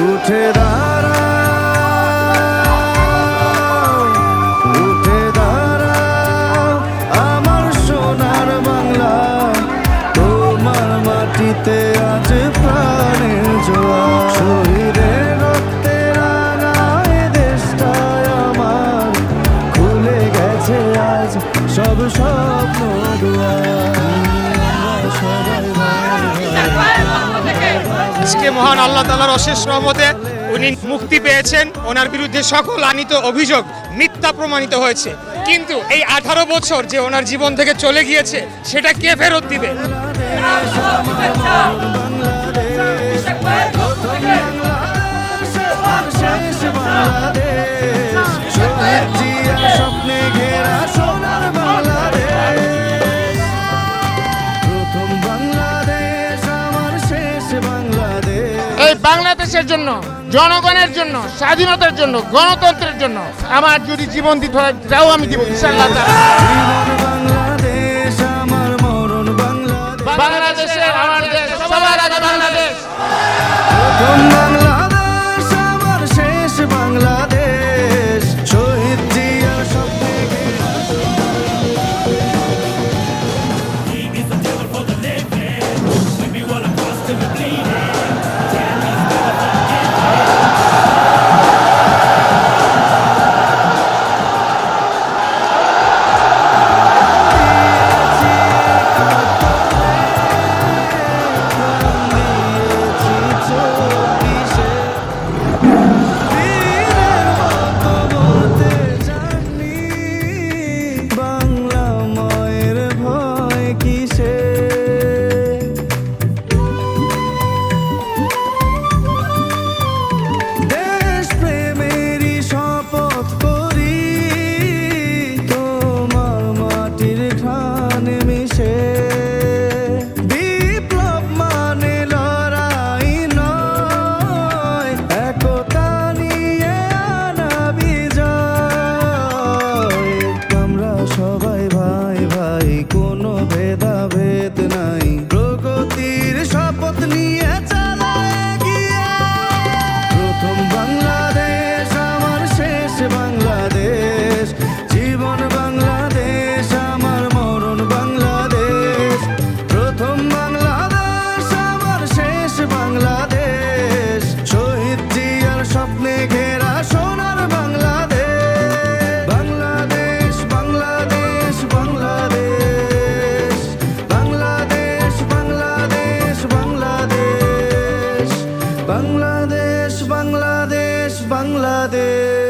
উঠে দাঁড়াও উঠে দাঁড়াও, আমার সোনার বাংলা, তোমার মাটিতে আজ প্রাণের জোয়ার। শহীদের রক্তে আমার, খুলে গেছে আজ সব স্বপ্ন আমরা সবাই আজকে মহান আল্লাহ তালার অশেষ রহমতে উনি মুক্তি পেয়েছেন। ওনার বিরুদ্ধে সকল আনিত অভিযোগ মিথ্যা প্রমাণিত হয়েছে। কিন্তু এই আঠারো বছর যে ওনার জীবন থেকে চলে গিয়েছে, সেটা কে ফেরত দিবে? বাংলাদেশের জন্য, জনগণের জন্য, স্বাধীনতার জন্য, গণতন্ত্রের জন্য আমার যদি জীবন দিতে হয় তাও আমি দিব, ইনশাআল্লাহ। ভেদ নাই বাংলাদেশ।